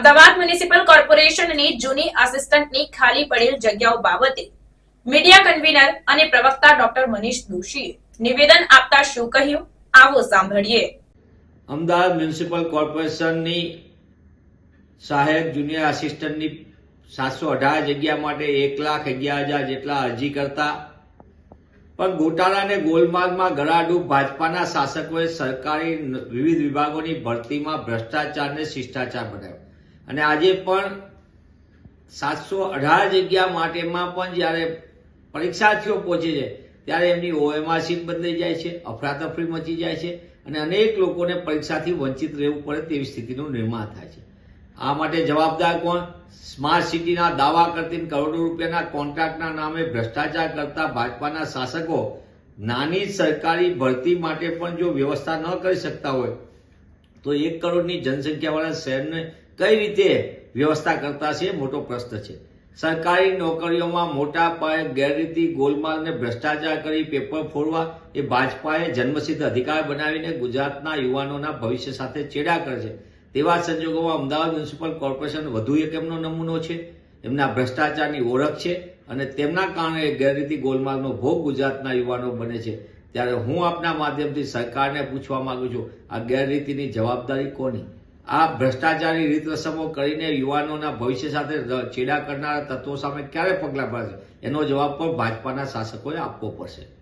Ahmedabad municipal કોર્પોરેશનની જૂની આસિસ્ટન્ટની ખાલી પડેલ જગ્યાઓ બાબતે મીડિયા કન્વીનર અને પ્રવક્તા ડોક્ટર મનીષ દોશીએ નિવેદન આપતા શું કહ્યું? આવો સાંભળીએ. અમદાવાદ મ્યુનિસિપલ કોર્પોરેશનની સહાયક જુનિયર આસિસ્ટન્ટની સાતસો અઢાર જગ્યા માટે એક લાખ અગિયાર હજાર જેટલા અરજી કરતા. પણ ગોટાળા અને ગોલમાલમાં ગળાડૂબ ભાજપાના શાસકોએ સરકારી વિવિધ વિભાગોની ભરતીમાં ભ્રષ્ટાચારને શિષ્ટાચાર બનાવ્યો. અને આજે પણ સાતસો અઢાર જગ્યા માટેમાં પણ જ્યારે પરીક્ષાર્થીઓ પહોંચે છે, ત્યારે એમની ઓએમઆર સીટ બદલાઈ જાય છે, અફરાતફરી મચી જાય છે અને અનેક લોકોને પરીક્ષાથી વંચિત રહેવું પડે તેવી સ્થિતિનું નિર્માણ થાય છે. આ માટે જવાબદાર કોણ? સ્માર્ટ સિટીના દાવા કરતી કરોડો રૂપિયાના કોન્ટ્રાક્ટના નામે ભ્રષ્ટાચાર કરતા ભાજપાના શાસકો નાની સરકારી ભરતી માટે પણ જો વ્યવસ્થા ન કરી શકતા હોય, તો એક કરોડની જનસંખ્યાવાળા શહેરને કઈ રીતે વ્યવસ્થા કરતા છે મોટો પ્રશ્ન છે. સરકારી નોકરીઓમાં મોટા પાયે ગેરરીતિ ગોલમાલ ને ભ્રષ્ટાચાર કરી પેપર ફોડવા એ ભાજપાએ જન્મસિદ્ધ અધિકાર બનાવીને ગુજરાતના યુવાનોના ભવિષ્ય સાથે ચેડા કરે છે. તેવા સંજોગોમાં અમદાવાદ મ્યુનિસિપલ કોર્પોરેશન વધુ એક એમનો નમૂનો છે. એમના ભ્રષ્ટાચારની ઓળખ છે અને તેમના કારણે ગેરરીતિ, ગોલમાલનો ભોગ ગુજરાતના યુવાનો બને છે. ત્યારે હું આપના માધ્યમથી સરકારને પૂછવા માંગુ છું, આ ગેરરીતિની જવાબદારી કોની? આ ભ્રષ્ટાચારી રીત રસમો કરીને યુવાનોના ભવિષ્ય સાથે છેડા કરનારા તત્વો સામે ક્યારે પગલાં ભરશે? એનો જવાબ પણ ભાજપાના શાસકોએ આપવો પડશે.